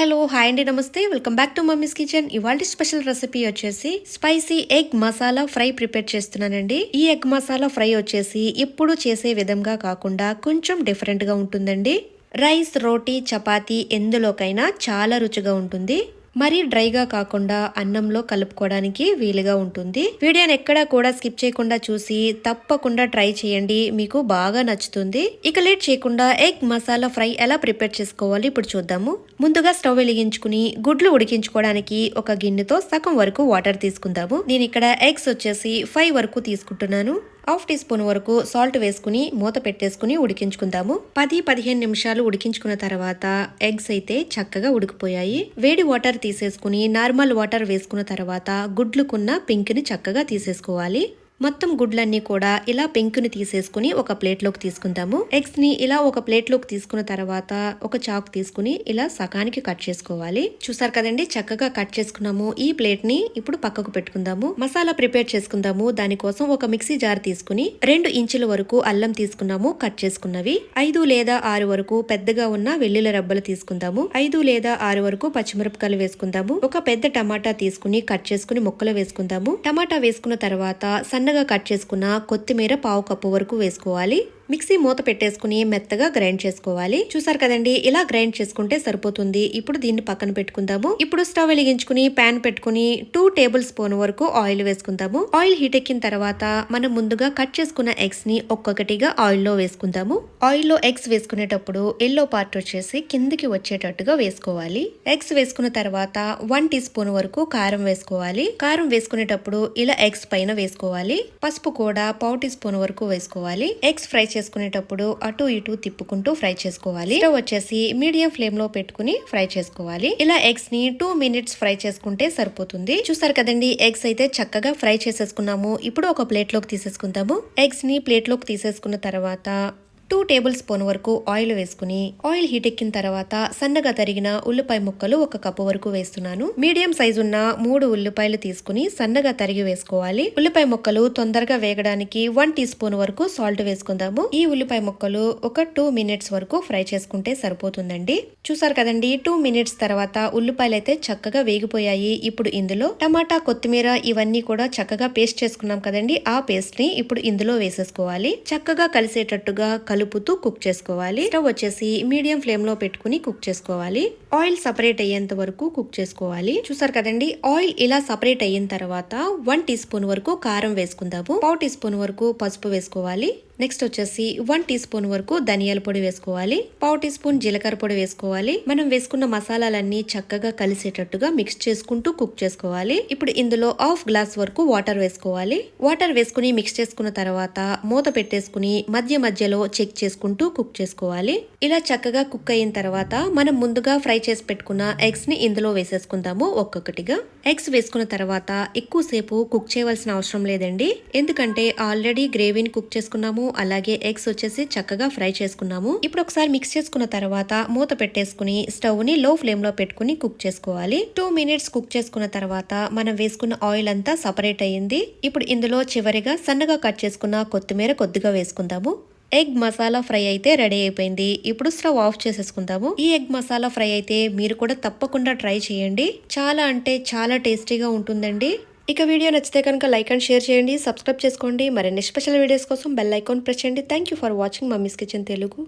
Hello hi అండి నమస్తే. Welcome back to mummy's kitchen. ఇవాళ స్పెషల్ రెసిపీ వచ్చేసి spicy egg masala fry prepare చేస్తున్నానండి. ఈ ఎగ్ మసాలా ఫ్రై వచ్చేసి ఎప్పుడు చేసే విధంగా కాకుండా కొంచెం డిఫరెంట్గా ఉంటుందండి. రైస్ రోటీ చపాతీ ఎందులోకైనా చాలా రుచిగా ఉంటుంది. మరీ డ్రైగా కాకుండా అన్నంలో కలుపుకోవడానికి వీలుగా ఉంటుంది. వీడియోని ఎక్కడా కూడా స్కిప్ చేయకుండా చూసి తప్పకుండా ట్రై చేయండి. మీకు బాగా నచ్చుతుంది. ఇక లేట్ చేయకుండా ఎగ్ మసాలా ఫ్రై ఎలా ప్రిపేర్ చేసుకోవాలి ఇప్పుడు చూద్దాము. ముందుగా స్టవ్ వెలిగించుకుని గుడ్లు ఉడికించుకోవడానికి ఒక గిన్నెతో సగం వరకు వాటర్ తీసుకుందాము. నేను ఇక్కడ ఎగ్స్ వచ్చేసి ఫైవ్ వరకు తీసుకుంటున్నాను. హాఫ్ టీ స్పూన్ వరకు సాల్ట్ వేసుకుని మూత పెట్టేసుకుని ఉడికించుకుందాము. పది పదిహేను నిమిషాలు ఉడికించుకున్న తర్వాత ఎగ్స్ అయితే చక్కగా ఉడికిపోయాయి. వేడి వాటర్ తీసేసుకుని నార్మల్ వాటర్ వేసుకున్న తర్వాత గుడ్లుకున్న పింక్ని చక్కగా తీసేసుకోవాలి. మొత్తం గుడ్లన్నీ కూడా ఇలా పెంకుని తీసేసుకుని ఒక ప్లేట్లోకి తీసుకుందాము ఎగ్స్ని ఇలా ఒక ప్లేట్లోకి తీసుకున్న తర్వాత ఒక చాక్ తీసుకుని ఇలా సగానికి కట్ చేసుకోవాలి. చూసారు కదండి చక్కగా కట్ చేసుకున్నాము. ఈ ప్లేట్ని ఇప్పుడు పక్కకు పెట్టుకుందాము. మసాలా ప్రిపేర్ చేసుకుందాము. దానికోసం ఒక మిక్సీ జార్ తీసుకుని రెండు ఇంచుల వరకు అల్లం తీసుకున్నాము కట్ చేసుకున్నవి. ఐదు లేదా ఆరు వరకు పెద్దగా ఉన్న వెల్లుల్లి రబ్బలు తీసుకుందాము. ఐదు లేదా ఆరు వరకు పచ్చిమిరపకాయలు వేసుకుందాము. ఒక పెద్ద టమాటా తీసుకుని కట్ చేసుకుని ముక్కలు వేసుకుందాము. టమాటా వేసుకున్న తర్వాత సన్న సన్నగా కట్ చేసుకున్న కొత్తిమీర పావు కప్పు వరకు వేసుకోవాలి. మిక్సీ మూత పెట్టేసుకుని మెత్తగా గ్రైండ్ చేసుకోవాలి. చూసారు కదండి ఇలా గ్రైండ్ చేసుకుంటే సరిపోతుంది. ఇప్పుడు దీన్ని పక్కన పెట్టుకుందాము. ఇప్పుడు స్టవ్ వెలిగించుకుని పాన్ పెట్టుకుని టూ టేబుల్ స్పూన్ వరకు ఆయిల్ వేసుకుందాము. ఆయిల్ హీట్ ఎక్కిన తర్వాత మనం ముందుగా కట్ చేసుకున్న ఎగ్స్ని ఒక్కొక్కటిగా ఆయిల్లో వేసుకుందాము. ఆయిల్లో ఎగ్స్ వేసుకునేటప్పుడు ఎల్లో పార్ట్ వచ్చేసి కిందికి వచ్చేటట్టుగా వేసుకోవాలి. ఎగ్స్ వేసుకున్న తర్వాత వన్ టీ స్పూన్ వరకు కారం వేసుకోవాలి. కారం వేసుకునేటప్పుడు ఇలా ఎగ్స్ పైన వేసుకోవాలి. పసుపు కూడా పావు టీ స్పూన్ వరకు వేసుకోవాలి. ఎగ్స్ ఫ్రై చేసుకునేటప్పుడు అటు ఇటు తిప్పుకుంటూ ఫ్రై చేసుకోవాలి. స్టవ్ వచ్చేసి మీడియం ఫ్లేమ్లో పెట్టుకుని ఫ్రై చేసుకోవాలి. ఇలా ఎగ్స్ని టూ మినిట్స్ ఫ్రై చేసుకుంటే సరిపోతుంది. చూసారు కదండి ఎగ్స్ అయితే చక్కగా ఫ్రై చేసేసుకున్నాము. ఇప్పుడు ఒక ప్లేట్లోకి తీసేసుకుందాము. ఎగ్స్ని ప్లేట్లోకి తీసేసుకున్న తర్వాత టూ టేబుల్ స్పూన్ వరకు ఆయిల్ వేసుకుని ఆయిల్ హీట్ ఎక్కిన తర్వాత సన్నగా తరిగిన ఉల్లిపాయ ముక్కలు ఒక కప్పు వరకు వేస్తున్నాను. మీడియం సైజ్ ఉన్న మూడు ఉల్లిపాయలు తీసుకుని సన్నగా తరిగి వేసుకోవాలి. ఉల్లిపాయ ముక్కలు తొందరగా వేగడానికి వన్ టీ స్పూన్ వరకు సాల్ట్ వేసుకుందాము. ఈ ఉల్లిపాయ ముక్కలు ఒక టూ మినిట్స్ వరకు ఫ్రై చేసుకుంటే సరిపోతుందండి. చూసారు కదండి టూ మినిట్స్ తర్వాత ఉల్లిపాయలు అయితే చక్కగా వేగిపోయాయి. ఇప్పుడు ఇందులో టమాటా కొత్తిమీర ఇవన్నీ కూడా చక్కగా పేస్ట్ చేసుకున్నాం కదండి. ఆ పేస్ట్ని ఇప్పుడు ఇందులో వేసేసుకోవాలి. చక్కగా కలిసేటట్టుగా కలుపుతూ కుక్ చేసుకోవాలి. స్టవ్ వచ్చేసి మీడియం ఫ్లేమ్లో పెట్టుకుని కుక్ చేసుకోవాలి. ఆయిల్ సపరేట్ అయ్యేంత వరకు కుక్ చేసుకోవాలి. చూసారు కదండి ఆయిల్ ఇలా సపరేట్ అయిన తర్వాత వన్ టీ స్పూన్ వరకు కారం వేసుకుందాము. పావు టీ స్పూన్ వరకు పసుపు వేసుకోవాలి. నెక్స్ట్ వచ్చేసి వన్ టీ స్పూన్ వరకు ధనియాల పొడి వేసుకోవాలి. పావు టీ స్పూన్ జీలకర్ర పొడి వేసుకోవాలి. మనం వేసుకున్న మసాలాలన్నీ చక్కగా కలిసేటట్టుగా మిక్స్ చేసుకుంటూ కుక్ చేసుకోవాలి. ఇప్పుడు ఇందులో హాఫ్ గ్లాస్ వరకు వాటర్ వేసుకోవాలి. వాటర్ వేసుకుని మిక్స్ చేసుకున్న తర్వాత మూత పెట్టేసుకుని మధ్య మధ్యలో చెక్ చేసుకుంటూ కుక్ చేసుకోవాలి. ఇలా చక్కగా కుక్ అయిన తర్వాత మనం ముందుగా ఫ్రై చేసి పెట్టుకున్న ఎగ్స్ని ఇందులో వేసేసుకుందాము ఒక్కొక్కటిగా. ఎగ్స్ వేసుకున్న తర్వాత ఎక్కువసేపు కుక్ చేయవలసిన అవసరం లేదండి. ఎందుకంటే ఆల్రెడీ గ్రేవీని కుక్ చేసుకున్నాము. అలాగే ఎగ్స్ వచ్చేసి చక్కగా ఫ్రై చేసుకున్నాము. ఇప్పుడు ఒకసారి మిక్స్ చేసుకున్న తర్వాత మూత పెట్టేసుకుని స్టవ్ని లో ఫ్లేమ్లో పెట్టుకుని కుక్ చేసుకోవాలి. టూ మినిట్స్ కుక్ చేసుకున్న తర్వాత మనం వేసుకున్న ఆయిల్ అంతా సపరేట్ అయ్యింది. ఇప్పుడు ఇందులో చివరిగా సన్నగా కట్ చేసుకున్న కొత్తిమీర కొద్దిగా వేసుకుందాము. ఎగ్ మసాలా ఫ్రై అయితే రెడీ అయిపోయింది. ఇప్పుడు స్టవ్ ఆఫ్ చేసేసుకుందాము. ఈ ఎగ్ మసాలా ఫ్రై అయితే మీరు కూడా తప్పకుండా ట్రై చేయండి. చాలా అంటే చాలా టేస్టీగా ఉంటుందండి. ఇక వీడియో నచ్చితే కనుక లైక్ అండ్ షేర్ చేయండి సబ్స్క్రైబ్ చేసుకోండి. మరిన్ని స్పెషల్ వీడియోస్ కోసం బెల్ ఐకాన్ ప్రెస్ చేయండి. Thank you for watching mummy's kitchen Telugu